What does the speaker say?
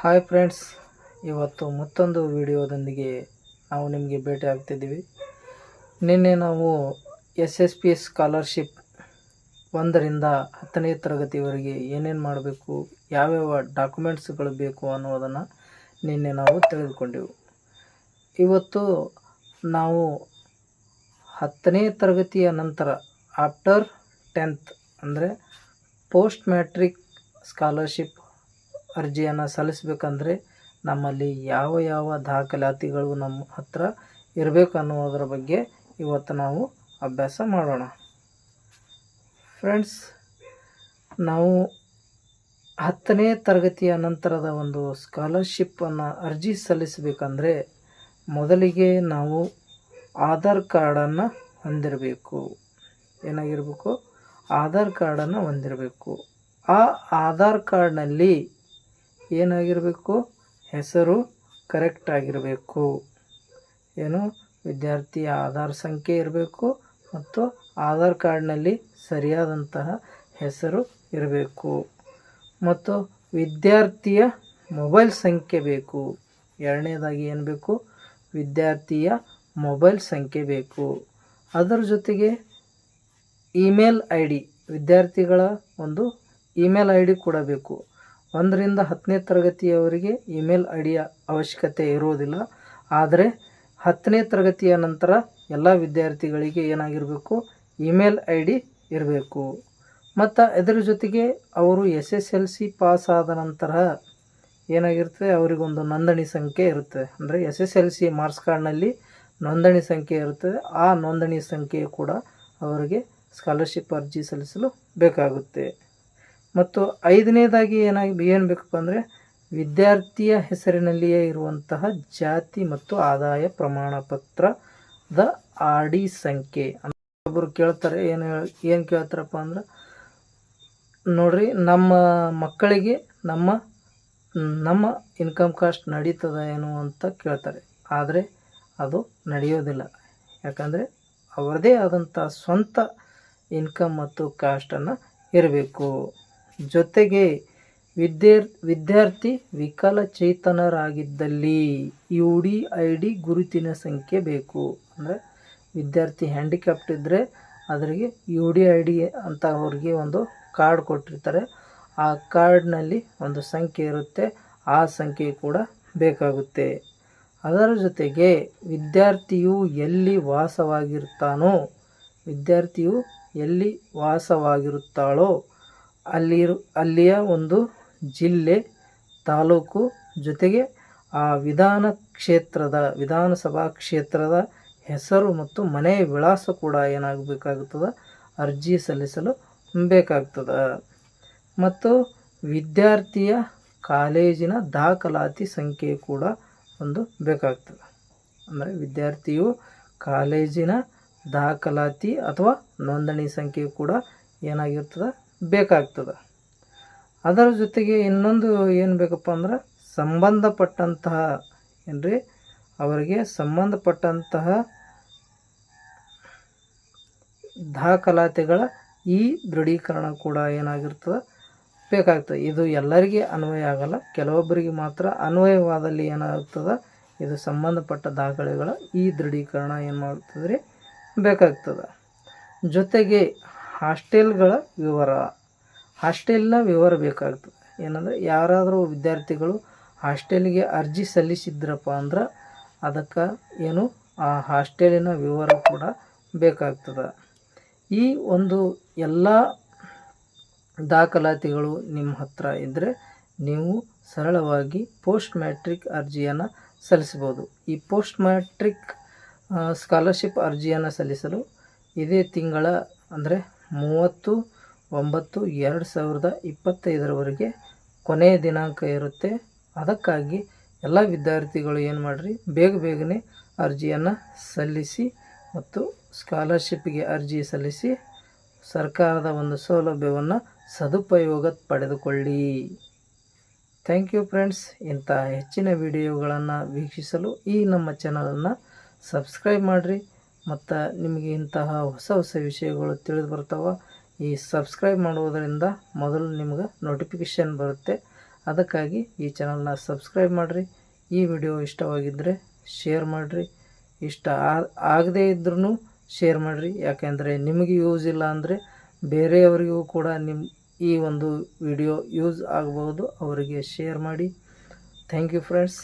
Hi friends ಇವತ್ತು ಮತ್ತೊಂದು ವಿಡಿಯೋದೊಂದಿಗೆ ನಾವು ನಿಮಗೆ ಭೇಟಿ ಆಗ್ತಿದ್ದೀವಿ ನಿನ್ನೆ ನಾವು ಎಸ್ ಎಸ್ ಪಿ ಸ್ಕಾಲರ್ಶಿಪ್ ಒಂದರಿಂದ ಹತ್ತನೇ ತರಗತಿವರೆಗೆ ಏನೇನು ಮಾಡಬೇಕು, ಯಾವ್ಯಾವ ಡಾಕ್ಯುಮೆಂಟ್ಸ್ಗಳು ಬೇಕು ಅನ್ನೋದನ್ನು ನಿನ್ನೆ ನಾವು ತಿಳಿದುಕೊಂಡೆವು. ಇವತ್ತು ನಾವು ಹತ್ತನೇ ತರಗತಿಯ ನಂತರ ಆಫ್ಟರ್ ಟೆಂತ್ ಅಂದರೆ ಪೋಸ್ಟ್ ಮ್ಯಾಟ್ರಿಕ್ ಸ್ಕಾಲರ್ಶಿಪ್ ಅರ್ಜಿಯನ್ನು ಸಲ್ಲಿಸಬೇಕಂದ್ರೆ ನಮ್ಮಲ್ಲಿ ಯಾವ ಯಾವ ದಾಖಲಾತಿಗಳು ನಮ್ಮ ಹತ್ರ ಇರಬೇಕು ಅನ್ನೋದರ ಬಗ್ಗೆ ಇವತ್ತು ನಾವು ಅಭ್ಯಾಸ ಮಾಡೋಣ. ಫ್ರೆಂಡ್ಸ್, ನಾವು ಹತ್ತನೇ ತರಗತಿಯ ನಂತರದ ಒಂದು ಸ್ಕಾಲರ್ಶಿಪ್ಪನ್ನು ಅರ್ಜಿ ಸಲ್ಲಿಸಬೇಕಂದ್ರೆ ಮೊದಲಿಗೆ ನಾವು ಆಧಾರ್ ಕಾರ್ಡನ್ನು ಹೊಂದಿರಬೇಕು. ಏನಾಗಿರಬೇಕು? ಆಧಾರ್ ಕಾರ್ಡನ್ನು ಹೊಂದಿರಬೇಕು. ಆ ಆಧಾರ್ ಕಾರ್ಡ್ನಲ್ಲಿ ಏನಾಗಿರಬೇಕು? ಹೆಸರು ಕರೆಕ್ಟ್ ಆಗಿರಬೇಕು. ಏನು? ವಿದ್ಯಾರ್ಥಿಯ ಆಧಾರ್ ಸಂಖ್ಯೆ ಇರಬೇಕು ಮತ್ತು ಆಧಾರ್ ಕಾರ್ಡ್ನಲ್ಲಿ ಸರಿಯಾದಂತಹ ಹೆಸರು ಇರಬೇಕು. ಮತ್ತು ವಿದ್ಯಾರ್ಥಿಯ ಮೊಬೈಲ್ ಸಂಖ್ಯೆ ಬೇಕು. ಎರಡನೇದಾಗಿ ಏನು ಬೇಕು? ವಿದ್ಯಾರ್ಥಿಯ ಮೊಬೈಲ್ ಸಂಖ್ಯೆ ಬೇಕು. ಅದರ ಜೊತೆಗೆ ಇಮೇಲ್ ಐ ವಿದ್ಯಾರ್ಥಿಗಳ ಒಂದು ಇಮೇಲ್ ಐ ಡಿ ಕೂಡ ಬೇಕು. ಒಂದರಿಂದ ಹತ್ತನೇ ತರಗತಿಯವರಿಗೆ ಇಮೇಲ್ ಐ ಡಿಯ ಅವಶ್ಯಕತೆ ಇರುವುದಿಲ್ಲ ಆದರೆ ಹತ್ತನೇ ತರಗತಿಯ ನಂತರ ಎಲ್ಲ ವಿದ್ಯಾರ್ಥಿಗಳಿಗೆ ಏನಾಗಿರಬೇಕು? ಇಮೇಲ್ ಐ ಡಿ ಇರಬೇಕು. ಮತ್ತು ಅದರ ಜೊತೆಗೆ ಅವರು S S L C pass ಆದ ನಂತರ ಏನಾಗಿರ್ತದೆ? ಅವರಿಗೊಂದು ನೋಂದಣಿ ಸಂಖ್ಯೆ ಇರುತ್ತೆ. ಅಂದರೆ S S L C marks ಕಾರ್ಡ್ನಲ್ಲಿ ನೋಂದಣಿ ಸಂಖ್ಯೆ ಇರುತ್ತದೆ ಆ ನೋಂದಣಿ ಸಂಖ್ಯೆ ಕೂಡ ಅವರಿಗೆ ಸ್ಕಾಲರ್ಶಿಪ್ ಅರ್ಜಿ ಸಲ್ಲಿಸಲು ಬೇಕಾಗುತ್ತೆ. ಮತ್ತು ಐದನೇದಾಗಿ ಏನಾಗಿ ಏನು ಬೇಕಪ್ಪ ಅಂದರೆ ವಿದ್ಯಾರ್ಥಿಯ ಹೆಸರಿನಲ್ಲಿಯೇ ಇರುವಂತಹ ಜಾತಿ ಮತ್ತು ಆದಾಯ ಪ್ರಮಾಣ ಪತ್ರದ ಆರ್ ಡಿ ಸಂಖ್ಯೆ. ಒಬ್ಬರು ಕೇಳ್ತಾರೆ, ಏನು ಏನು ಕೇಳ್ತಾರಪ್ಪ ಅಂದ್ರೆ, ನೋಡ್ರಿ, ನಮ್ಮ ಮಕ್ಕಳಿಗೆ ನಮ್ಮ ನಮ್ಮ ಇನ್ಕಮ್ ಕಾಸ್ಟ್ ನಡೀತದ ಏನು ಅಂತ ಕೇಳ್ತಾರೆ. ಆದರೆ ಅದು ನಡೆಯೋದಿಲ್ಲ. ಯಾಕಂದರೆ ಅವರದೇ ಆದಂಥ ಸ್ವಂತ ಇನ್ಕಮ್ ಮತ್ತು ಕಾಸ್ಟನ್ನು ಇರಬೇಕು. ಜೊತೆಗೆ ವಿದ್ಯಾರ್, ವಿದ್ಯಾರ್ಥಿ ವಿಕಲಚೇತನರಾಗಿದ್ದಲ್ಲಿ ಯು ಡಿ ಐ ಡಿ ಗುರುತಿನ ಸಂಖ್ಯೆ ಬೇಕು. ಅಂದರೆ ವಿದ್ಯಾರ್ಥಿ ಹ್ಯಾಂಡಿಕ್ಯಾಪ್ಟ್ ಇದ್ದರೆ ಅದರಿಗೆ ಯು ಡಿ ಐ ಡಿ ಅಂತ ಅವ್ರಿಗೆ ಒಂದು ಕಾರ್ಡ್ ಕೊಟ್ಟಿರ್ತಾರೆ. ಆ ಕಾರ್ಡ್ನಲ್ಲಿ ಒಂದು ಸಂಖ್ಯೆ ಇರುತ್ತೆ. ಆ ಸಂಖ್ಯೆ ಕೂಡ ಬೇಕಾಗುತ್ತೆ. ಅದರ ಜೊತೆಗೆ ವಿದ್ಯಾರ್ಥಿಯು ಎಲ್ಲಿ ವಾಸವಾಗಿರ್ತಾನೋ, ವಿದ್ಯಾರ್ಥಿಯು ಎಲ್ಲಿ ವಾಸವಾಗಿರುತ್ತಾಳೋ ಅಲ್ಲಿರು, ಅಲ್ಲಿಯ ಒಂದು ಜಿಲ್ಲೆ, ತಾಲೂಕು ಜೊತೆಗೆ ಆ ವಿಧಾನ ಕ್ಷೇತ್ರದ ವಿಧಾನಸಭಾ ಕ್ಷೇತ್ರದ ಹೆಸರು ಮತ್ತು ಮನೆಯ ವಿಳಾಸ ಕೂಡ ಏನಾಗಬೇಕಾಗುತ್ತದೆ, ಅರ್ಜಿ ಸಲ್ಲಿಸಲು ಬೇಕಾಗ್ತದೆ. ಮತ್ತು ವಿದ್ಯಾರ್ಥಿಯ ಕಾಲೇಜಿನ ದಾಖಲಾತಿ ಸಂಖ್ಯೆ ಕೂಡ ಒಂದು ಬೇಕಾಗ್ತದೆ. ಅಂದರೆ ವಿದ್ಯಾರ್ಥಿಯು ಕಾಲೇಜಿನ ದಾಖಲಾತಿ ಅಥವಾ ನೋಂದಣಿ ಸಂಖ್ಯೆ ಕೂಡ ಏನಾಗಿರ್ತದೆ ಬೇಕಾಗ್ತದೆ. ಅದರ ಜೊತೆಗೆ ಇನ್ನೊಂದು ಏನು ಬೇಕಪ್ಪ ಅಂದ್ರೆ ಸಂಬಂಧಪಟ್ಟಂತಹ ಏನ್ರಿ? ಅವರಿಗೆ ಸಂಬಂಧಪಟ್ಟಂತಹ ದಾಖಲಾತಿಗಳ ಈ ದೃಢೀಕರಣ ಕೂಡ ಏನಾಗಿರ್ತದೆ? ಬೇಕಾಗ್ತದೆ. ಇದು ಎಲ್ಲರಿಗೆ ಅನ್ವಯ ಆಗಲ್ಲ. ಕೆಲವೊಬ್ಬರಿಗೆ ಮಾತ್ರ ಅನ್ವಯವಾದಲ್ಲಿ ಏನಾಗ್ತದೆ? ಇದು ಸಂಬಂಧಪಟ್ಟ ದಾಖಲೆಗಳ ಈ ದೃಢೀಕರಣ ಏನು ಮಾಡ್ತದೆ ರೀ ಬೇಕಾಗ್ತದೆ. ಜೊತೆಗೆ ಹಾಸ್ಟೆಲ್ಗಳ ವಿವರ. ಹಾಸ್ಟೆಲ್ನ ವಿವರ ಬೇಕಾಗ್ತದೆ. ಏನಂದರೆ ಯಾರಾದರೂ ವಿದ್ಯಾರ್ಥಿಗಳು ಹಾಸ್ಟೆಲ್ಗೆ ಅರ್ಜಿ ಸಲ್ಲಿಸಿದ್ರಪ್ಪ ಅಂದ್ರೆ ಅದಕ್ಕೆ ಏನು ಆ ಹಾಸ್ಟೆಲಿನ ವಿವರ ಕೂಡ ಬೇಕಾಗ್ತದೆ. ಈ ಒಂದು ಎಲ್ಲ ದಾಖಲಾತಿಗಳು ನಿಮ್ಮ ಹತ್ರ ಇದ್ದರೆ ನೀವು ಸರಳವಾಗಿ ಪೋಸ್ಟ್ ಮ್ಯಾಟ್ರಿಕ್ ಅರ್ಜಿಯನ್ನು ಸಲ್ಲಿಸ್ಬೋದು ಈ ಪೋಸ್ಟ್ ಮ್ಯಾಟ್ರಿಕ್ ಸ್ಕಾಲರ್ಶಿಪ್ ಅರ್ಜಿಯನ್ನು ಸಲ್ಲಿಸಲು ಇದೇ ತಿಂಗಳ ಅಂದರೆ ಮೂವತ್ತು, ಒಂಬತ್ತು, ಎರಡು ಸಾವಿರದ ಇಪ್ಪತ್ತೈದರವರೆಗೆ ಕೊನೆಯ ದಿನಾಂಕ ಇರುತ್ತೆ. ಅದಕ್ಕಾಗಿ ಎಲ್ಲ ವಿದ್ಯಾರ್ಥಿಗಳು ಏನು ಮಾಡಿರಿ? ಬೇಗ ಬೇಗನೆ ಅರ್ಜಿಯನ್ನು ಸಲ್ಲಿಸಿ ಮತ್ತು ಸ್ಕಾಲರ್ಶಿಪ್ಗೆ ಅರ್ಜಿ ಸಲ್ಲಿಸಿ ಸರ್ಕಾರದ ಒಂದು ಸೌಲಭ್ಯವನ್ನು ಸದುಪಯೋಗ ಪಡೆದುಕೊಳ್ಳಿ. Thank you friends. ಇಂಥ ಹೆಚ್ಚಿನ ವಿಡಿಯೋಗಳನ್ನು ವೀಕ್ಷಿಸಲು ಈ ನಮ್ಮ ಚಾನಲನ್ನು ಸಬ್ಸ್ಕ್ರೈಬ್ ಮಾಡಿರಿ. ಮತ್ತು ನಿಮಗೆ ಇಂತಹ ಹೊಸ ಹೊಸ ವಿಷಯಗಳು ತಿಳಿದು ಬರ್ತಾವೆ, ಈ ಸಬ್ಸ್ಕ್ರೈಬ್ ಮಾಡುವುದರಿಂದ ಮೊದಲು ನಿಮ್ಗೆ ನೋಟಿಫಿಕೇಷನ್ ಬರುತ್ತೆ. ಅದಕ್ಕಾಗಿ ಈ ಚಾನಲ್ನ ಸಬ್ಸ್ಕ್ರೈಬ್ ಮಾಡಿರಿ. ಈ ವಿಡಿಯೋ ಇಷ್ಟವಾಗಿದ್ದರೆ ಶೇರ್ ಮಾಡಿರಿ. ಇಷ್ಟ ಆಗದೇ ಇದ್ರೂ ಶೇರ್ ಮಾಡಿರಿ. ಯಾಕೆಂದರೆ ನಿಮಗೆ ಯೂಸ್ ಇಲ್ಲ ಅಂದರೆ ಬೇರೆಯವರಿಗೂ ಕೂಡ ನಿಮ್ಮ ಈ ಒಂದು ವಿಡಿಯೋ ಯೂಸ್ ಆಗಬಹುದು. ಅವರಿಗೆ ಶೇರ್ ಮಾಡಿ. Thank you friends